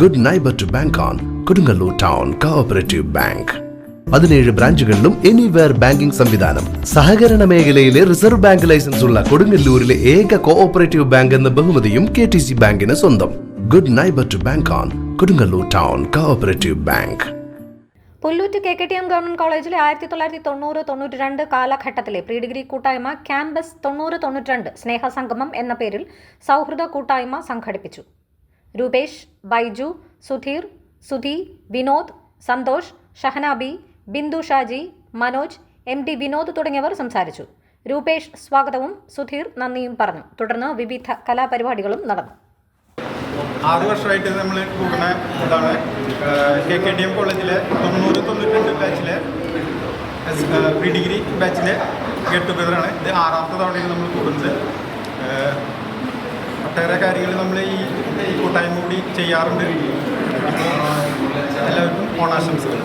Good neighbour to bank on Kodungallur town cooperative bank പതിനേഴ് ബ്രാഞ്ചുകളിലും anywhere banking സംവിധാനം. സഹകരണ മേഖലയിലെ റിസർവ് ബാങ്ക് ലൈസൻസ് ഉള്ള കൊടുങ്ങല്ലൂരിലെ ഏക കോഓപ്പറേറ്റീവ് ബാങ്ക് എന്ന ബഹുമതിയും കെ ടി സി ബാങ്കിന് സ്വന്തം. Good neighbour to bank on Kodungallur town cooperative bank Pullut K K T M government കോളേജിലെ ആയിരത്തി തൊള്ളായിരത്തി തൊണ്ണൂറ് തൊണ്ണൂറ്റി രണ്ട് കാലഘട്ടത്തിലെ പ്രീ ഡിഗ്രി കൂട്ടായ്മ ക്യാമ്പസ് തൊണ്ണൂറ് തൊണ്ണൂറ്റി രണ്ട് സ്നേഹസംഗമം എന്ന പേരിൽ സൗഹൃദ കൂട്ടായ്മ സംഘടിപ്പിച്ചു. രൂപേഷ് ബൈജു സുധീർ സുധി വിനോദ് സന്തോഷ് ഷഹനാബി ബിന്ദു ഷാജി മനോജ് എം ഡി വിനോദ് തുടങ്ങിയവർ സംസാരിച്ചു. രൂപേഷ് സ്വാഗതവും സുധീർ നന്ദിയും പറഞ്ഞു. തുടർന്ന് വിവിധ കലാപരിപാടികളും നടന്നു. ആറ് വർഷമായിട്ട് നമ്മൾ കൂടുന്ന ഇതാണ്. കെ കെ ഡി എം കോളേജിലെ തൊണ്ണൂറ് തൊണ്ണൂറ്റി ബാച്ചിലെ പ്രീ ഡിഗ്രി ബാച്ചിലെ ഗെറ്റ് ടുഗദറാണ് ഇത് ആറാമത്തെ തവണയാണ് നമ്മൾ കൂടുന്നത് ഒട്ടേറെ കാര്യങ്ങൾ നമ്മൾ ഈ ഈ കൂട്ടായ്മ കൂടി ചെയ്യാറുണ്ട്. എല്ലാവർക്കും ഓണാശംസകൾ.